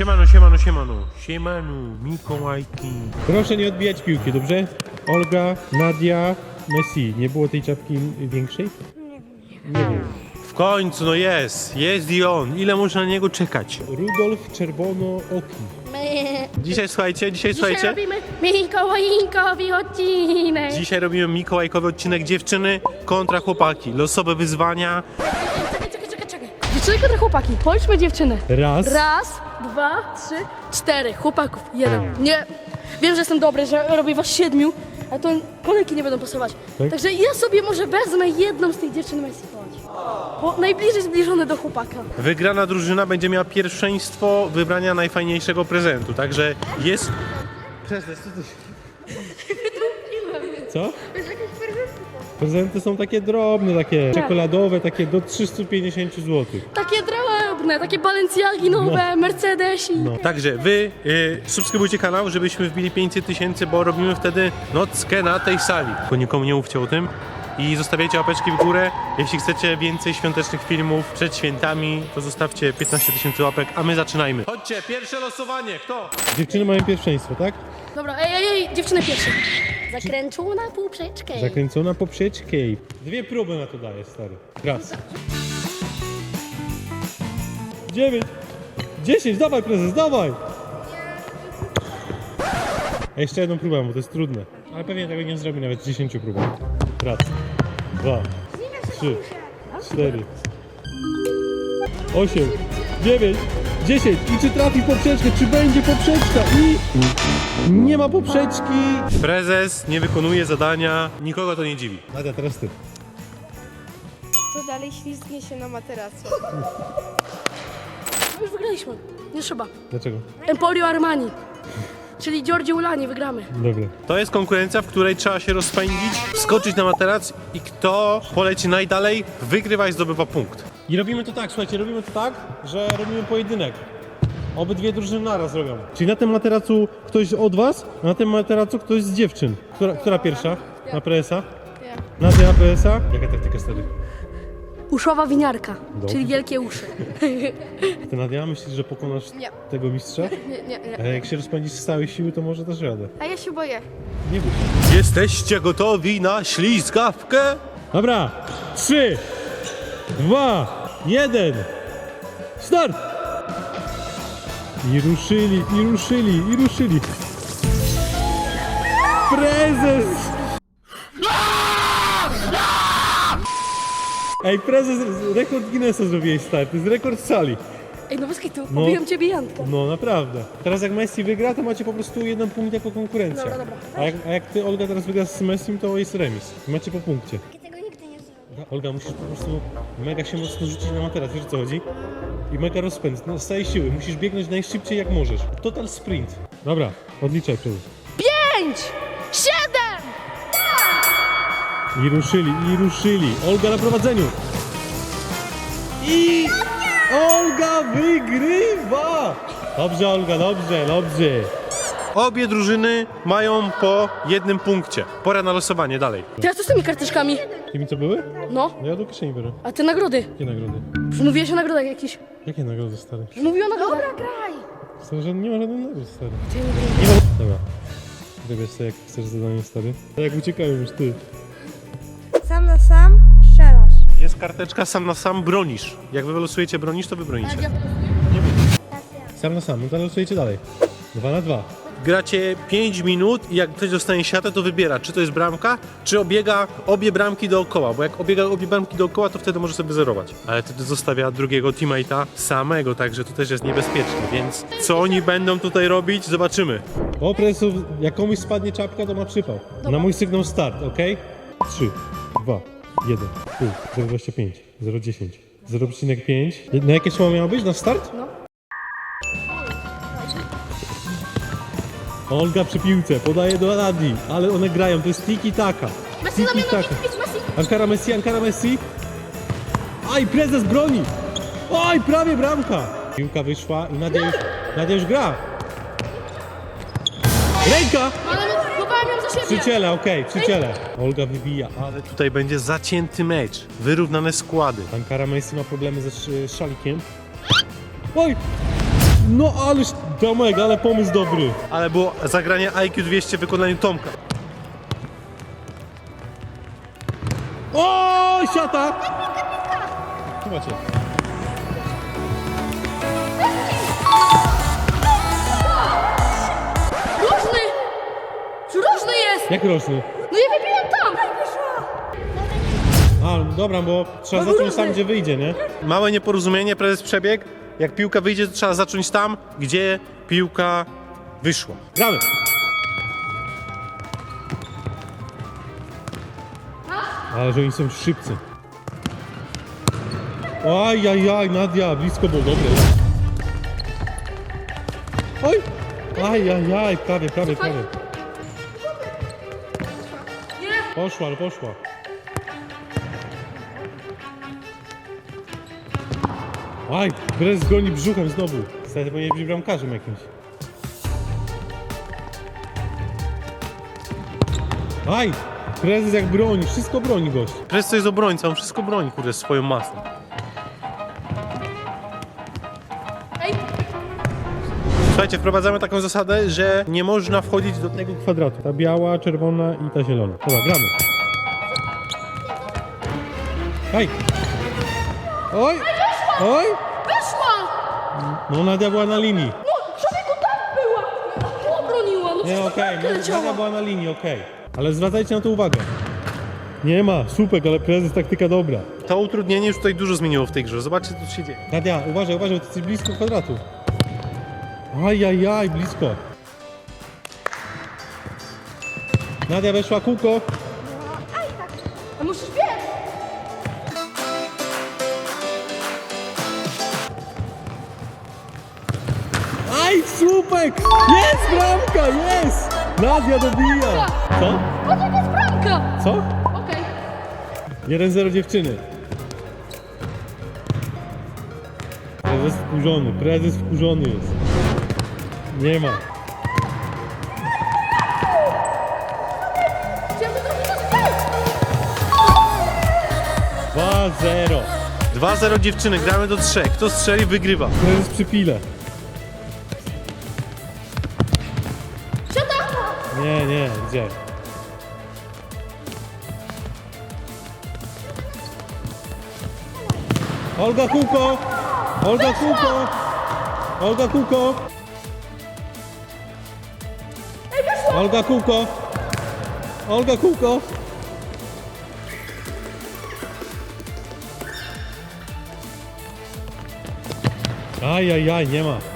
Siemano, siemano, siemano. Siemano, Mikołajki. Proszę nie odbijać piłki, dobrze? Olga, Nadia, Messi. Nie było tej czapki większej? Nie wiem. W końcu, no jest. Jest i on. Ile można na niego czekać? Rudolf Czerwono-Oki. My Dzisiaj słuchajcie, dzisiaj dzisiaj słuchajcie. robimy Mikołajinkowi odcinek. Dzisiaj robimy Mikołajkowy odcinek dziewczyny kontra chłopaki. Losowe wyzwania. Czekaj. Dziewczyny kontra chłopaki. Policzmy dziewczyny. Raz. Raz, dwa, trzy, cztery. Chłopaków. Jeden. Nie. Wiem, że jestem dobry, że robię was siedmiu, ale to kolejki nie będą pasować. Tak? Także ja sobie może wezmę jedną z tych dziewczyn Messi. Chodź. Bo najbliżej zbliżony do chłopaka. Wygrana drużyna będzie miała pierwszeństwo wybrania najfajniejszego prezentu. Także jest. Prezes, co ty? Co? Prezenty są takie drobne, takie czekoladowe, takie do 350 zł. Takie drobne, takie Balenciagi nowe, Mercedesi. No. Także wy y, subskrybujcie kanał, żebyśmy wbili 500 tysięcy, bo robimy wtedy nockę na tej sali. Tylko nikomu nie mówcie o tym. I zostawiajcie łapeczki w górę. Jeśli chcecie więcej świątecznych filmów przed świętami, to zostawcie 15 tysięcy łapek, a my zaczynajmy. Chodźcie, pierwsze losowanie. Kto? Dziewczyny mają pierwszeństwo, tak? Dobra, ej, ej, ej, dziewczyny pierwsze. Zakręcona półprzeczkę. Zakręcona poprzeczkę. Dwie próby na to daję, stary. Raz. Dziewięć. Dziesięć, dawaj prezes, dawaj! A jeszcze jedną próbę, bo to jest trudne. Ale pewnie tego nie zrobi nawet z dziesięciu próbą. Raz, dwa, trzy, cztery, osiem, dziewięć, dziesięć. I czy trafi poprzeczkę, czy będzie poprzeczka? I nie ma poprzeczki. Prezes nie wykonuje zadania, nikogo to nie dziwi. Nadia, teraz ty. To dalej ślizgnie się na materacu. No już wygraliśmy. Nie trzeba. Dlaczego? Emporio Armani. Czyli Giorgio Ulani, wygramy. Dobra. To jest konkurencja, w której trzeba się rozpędzić, skoczyć na materac i kto poleci najdalej, wygrywa i zdobywa punkt. I robimy to tak, słuchajcie, robimy to tak, że robimy pojedynek. Obydwie drużyny naraz robią. Czyli na tym materacu ktoś od was, a na tym materacu ktoś z dziewczyn. Która, która pierwsza? Na presa? Ja. Nadia presa? Jaka taktyka stary? Uszowa winiarka, Dobrze. czyli wielkie uszy. Ty Nadia myślisz, że pokonasz Nie. tego mistrza? Nie, nie, nie. A jak się rozpędzisz z całej siły, to może dasz radę. A ja się boję. Nie bój się. Jesteście gotowi na ślizgawkę? Dobra, trzy, dwa, jeden, start! I ruszyli, i ruszyli, i ruszyli. Prezes! Ej, prezes, rekord Guinnessa zrobiłeś start, to jest rekord sali. Ej, no bez kitu, No. pobiłem ciebie Jantka. No naprawdę. Teraz jak Messi wygra, to macie po prostu jeden punkt jako konkurencja. Dobra, dobra. A jak, a jak ty, Olga, teraz wygrasz z Messim, to jest remis. Macie po punkcie. Olga, musisz po prostu mega się mocno rzucić na materac, wiesz o co chodzi? I mega rozpęd, no, z całej siły. Musisz biegnąć najszybciej jak możesz. Total sprint. Dobra, odliczaj prezes. Pięć! Siedem! I ruszyli, i ruszyli. Olga na prowadzeniu. I Olga wygrywa! Dobrze, Olga, dobrze, dobrze. Obie drużyny mają po jednym punkcie. Pora na losowanie dalej. Teraz co z tymi karteczkami? Tymi co były? No, No ja do kieszeni biorę. a te nagrody? Jakie nagrody? Już mówiłeś o nagrodach jakichś. Jakie nagrody, stary? Już mówił o nagrodach. Dobra, graj! Stary, że nie ma żadnych nagród, stary. Dobra. Wybierz sobie, jak chcesz zadanie, stary. Tak jak uciekają już ty. Sam na sam strzelasz. Jest karteczka sam na sam bronisz. Jak wy wylosujecie bronisz, to wy bronicie. Sam na sam, no to losujecie dalej. Dwa na dwa. Gracie 5 minut i jak ktoś dostanie siatę, to wybiera, czy to jest bramka, czy obiega obie bramki dookoła. Bo jak obiega obie bramki dookoła, to wtedy może sobie zerować. Ale wtedy zostawia drugiego teammate'a samego, także to też jest niebezpieczne. Więc co oni będą tutaj robić, zobaczymy. O, presów, jak komuś spadnie czapka, to ma przypał. Na mój sygnał start, ok? 3, 2, 1, pół, 0,25, 0,10, 0,5. Na jakie słowo miało być? Na start? No. Olga przy piłce, podaje do Nadii, ale one grają, to jest tiki taka. Messi. Messi, Messi. Ankara Messi, Ankara Messi. Aj, prezes broni! Oj, prawie bramka! Piłka wyszła i Nadia już, Nadia już gra. Ręka! Ale chowałem ją za siebie. Przy ciele, okej, przy ciele. Olga wybija. Ale tutaj będzie zacięty mecz, wyrównane składy. Ankara Messi ma problemy ze sz- szalikiem. Oj! No ależ, Tomek, ale pomysł dobry. Ale było zagranie IQ 200 w wykonaniu Tomka. O, siata! Tu macie. Różny! Czy różny jest? Jak rośnie? No ja wybiłem tam! A, no dobra, bo trzeba No zacząć różny. tam, gdzie wyjdzie, nie? Małe nieporozumienie, prezes przebieg. Jak piłka wyjdzie, to trzeba zacząć tam, gdzie piłka wyszła. Gramy. Ale że oni są szybcy. Aj, aj, aj, Nadia, blisko było, dobre. Oj! Aj, aj, aj, prawie, prawie, prawie. Poszła, ale poszła. Aj, Brez goni brzuchem znowu. Niestety powinien być bramkarzem jakimś. Aj! Prezes jak broni, wszystko broni gość. Prezes to jest obrońca, on wszystko broni, kurde, swoją masą. Słuchajcie, wprowadzamy taką zasadę, że nie można wchodzić do tego Tego kwadratu. Ta biała, czerwona i ta zielona. Dobra, gramy. Aj! Oj! Oj! wyszła! No Nadia była na linii. No, człowieku tak była! Tu obroniła, no Nie, przecież okej, tak no, leciała. Nadia była na linii, okej. Ale zwracajcie na to uwagę. Nie ma, słupek, ale prezes taktyka dobra. To utrudnienie już tutaj dużo zmieniło w tej grze. Zobaczcie, co się dzieje. Nadia, uważaj, uważaj, bo ty jesteś blisko kwadratu. Aj, aj, aj, blisko. Nadia weszła kółko. Słupek! Jest bramka, jest! Nadia dobija! Co? Jaka jest bramka! Co? Okej. 1-0 dziewczyny. Prezes wkurzony, prezes wkurzony jest. Nie ma. Chciałem to trochę zostać! 2-0. 2-0 dziewczyny, gramy do trzech. Kto strzeli, wygrywa. Prezes przy Nie, nie, gdzie? Olga Kółko! Olga Kółko! Olga Kółko! Olga Kółko! Olga Kółko! Aj, aj, aj, nie ma.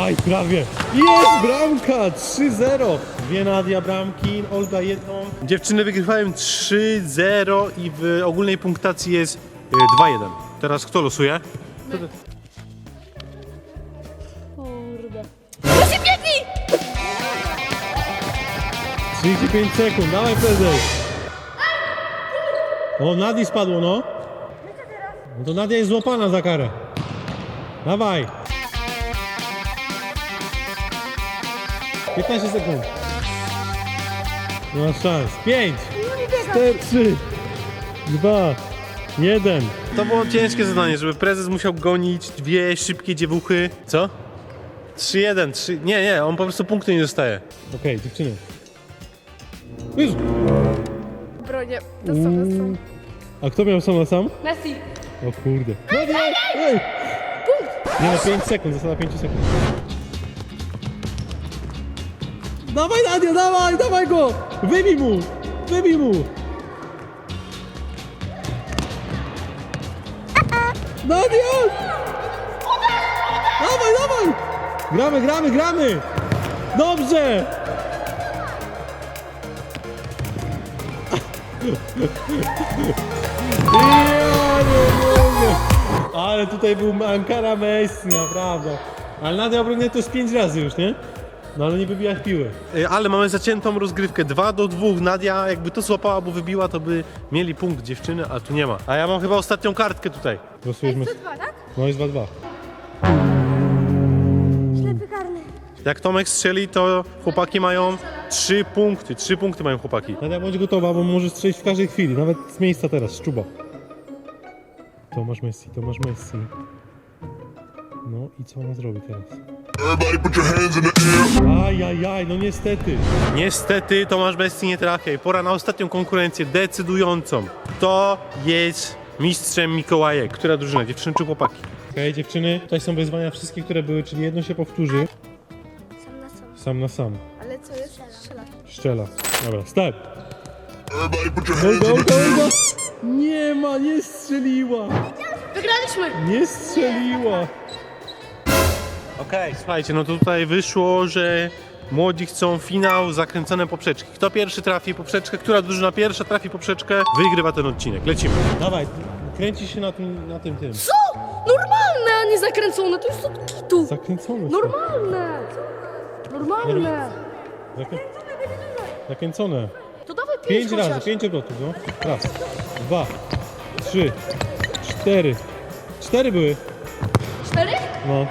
Aj, prawie. Jest bramka! 3-0. Dwie Nadia bramki, Olga jedną. Dziewczyny wygrywają 3-0 i w ogólnej punktacji jest y, 2-1. Teraz kto losuje? Kurde. No się biegnij! 35 sekund, dawaj prezes. O, Nadii spadło, no. No to Nadia jest złapana za karę. Dawaj. 15 sekund. Nie masz szans. 5, 4, 3, 2, 1. To było ciężkie zadanie, żeby prezes musiał gonić dwie szybkie dziewuchy. Co? 3-1, 3... Nie, nie, on po prostu punktu nie dostaje. Okej, dziewczyny. Już. Bronię, to samo są. A kto miał sam na sam? Messi! O kurde. Nadia! Ej! Nie no, 5 sekund, zasada 5 sekund. Dawaj Nadia, dawaj, dawaj go! Wybij mu! Wybij mu! Nadia! Dawaj, dawaj! Gramy, gramy, gramy! Dobrze! Ja nie mogę! Ale tutaj był Ankara Messi, naprawdę. Ale Nadia obroniła to z 5 razy już, nie? No ale nie wybiłaś piły. Y, Ale mamy zaciętą rozgrywkę 2 do 2. Nadia jakby to złapała albo wybiła, to by mieli punkt dziewczyny, a tu nie ma. A ja mam chyba ostatnią kartkę tutaj. Głosujesz Messi? Dwa, tak? No jest 2-2. Ślepy karny. Jak Tomek strzeli, to chłopaki mają 3 punkty. 3 punkty mają chłopaki. Nadia bądź gotowa, bo możesz strzelić w każdej chwili, nawet z miejsca teraz, z czuba. Tomasz Messi, Tomasz Messi. No i co on zrobi teraz? Everybody put your hands in the air. Ajajaj, no niestety. Niestety Tomasz Bessi nie trafia i pora na ostatnią konkurencję decydującą. Kto jest mistrzem Mikołajek? Która drużyna? Dziewczyny czy chłopaki? Okej, dziewczyny, tutaj są wyzwania wszystkie, które były, czyli jedno się powtórzy. Sam na sam. Sam na sam. Ale co jest? Strzela. Szczela. Dobra, start. Everybody put your hands Olga, in the Olga, Olga! Nie ma, nie strzeliła! Wygraliśmy! Nie strzeliła! Okej. Słuchajcie, no to tutaj wyszło, że młodzi chcą finał zakręcone poprzeczki. Kto pierwszy trafi poprzeczkę, która drużyna pierwsza trafi poprzeczkę, wygrywa ten odcinek. Lecimy. Dawaj, kręci się na tym, na tym, tym. Co? Normalne, a nie zakręcone, to jest od kitu. Zakręcone. są. Normalne. Normalne. Zakrę... Zakręcone. To dawaj pięć, Pięć chociaż. razy, pięć obrotów, no. Raz, dwa, trzy, cztery. Cztery były. Cztery? No.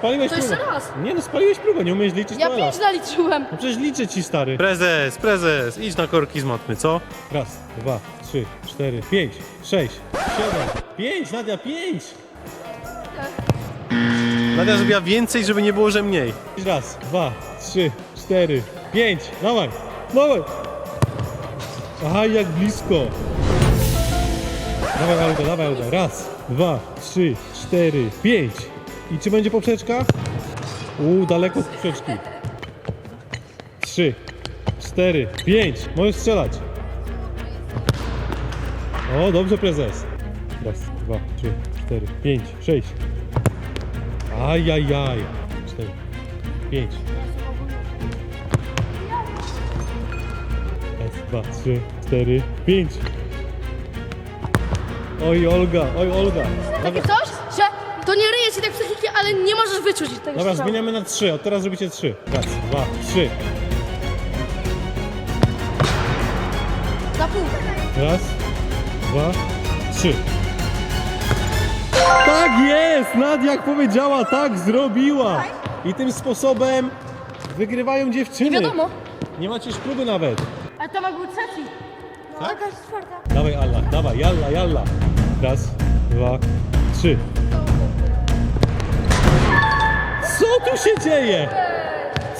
Spaliłeś To jeszcze próbę. raz. Nie no, spaliłeś próbę, nie umiesz liczyć Ja pięć raz. zaliczyłem. No przecież liczę ci, stary. Prezes, prezes, idź na korki z matmy, co? Raz, dwa, trzy, cztery, pięć, sześć, siedem, pięć, Nadia, pięć! Nadia zrobiła więcej, żeby nie było, że mniej. Raz, dwa, trzy, cztery, pięć, dawaj, dawaj! Aha, jak blisko! Dawaj, Alda, dawaj, Alda. Raz, dwa, trzy, cztery, pięć. I czy będzie poprzeczka? Uuu, daleko od poprzeczki. Trzy, cztery, pięć. Możesz strzelać. O, dobrze, prezes. Raz, dwa, trzy, cztery, pięć, sześć. Ajajaj. Cztery, pięć. Raz, dwa, trzy, cztery, pięć. Oj, Olga, oj, Olga. Takie coś, to nie ryje ci tak psychiki, ale nie możesz wyczuć tego dobra strzału. zmieniamy na trzy. Od teraz robicie trzy. Raz, dwa, trzy. Na pół. Raz, dwa, trzy. Tak jest! Nadia jak powiedziała, tak zrobiła! I tym sposobem wygrywają dziewczyny. Nie wiadomo. Nie macie już próby nawet. A Tomek był trzeci. No, jakaś czwarta. Dawaj Allah, dawaj, jalla, jalla. Raz, dwa, trzy. Co tu się dzieje?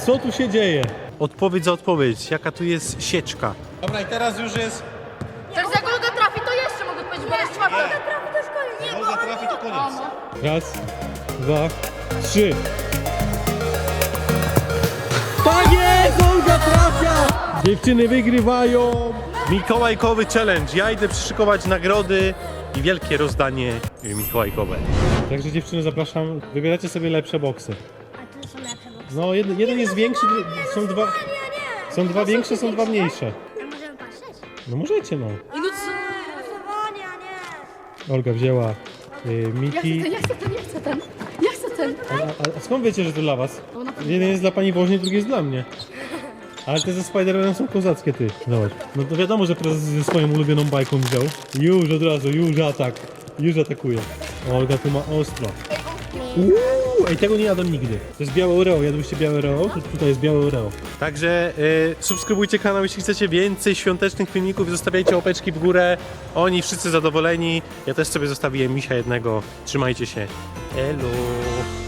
Co tu się dzieje? Odpowiedź za odpowiedź, jaka tu jest sieczka. Dobra, i teraz już jest... Teraz jak Olga trafi, to jeszcze mogę odpowiedzieć, bo jest czwarta. Trafi, to jest koniec. Nie, Olga trafi, to koniec. Raz, dwa, trzy. Tak jest! Olga trafia! Dziewczyny wygrywają! Mikołajkowy challenge. Ja idę przyszykować nagrody i wielkie rozdanie mikołajkowe. Także dziewczyny zapraszam, wybieracie sobie lepsze boksy. No jeden, jeden jest większy, dru- są dwa, są dwa większe, są dwa mniejsze. A możemy patrzeć? No możecie no. I no co? Głosowania, nie. Olga wzięła y, Ja chcę Miki. ten, ja chcę ten, ja chcę ten. Ja chcę ten. A, a, a skąd wiecie, że to dla was? Na pewno. Jeden jest dla pani Woźnie, drugi jest dla mnie. Ale te ze Spider-Manem są kozackie, ty. Zobacz. No to wiadomo, że prezes ze swoją ulubioną bajką wziął. Już od razu, już atak. Już atakuje. Olga tu ma ostro. Uuu, ej, tego nie jadłem nigdy. To jest białe Oreo. Jadłyście białe Oreo? Tu- Tutaj jest białe Oreo. Także y, subskrybujcie kanał, jeśli chcecie więcej świątecznych filmików, zostawiajcie łapeczki w górę. Oni wszyscy zadowoleni. Ja też sobie zostawiłem misia jednego. Trzymajcie się. Elo.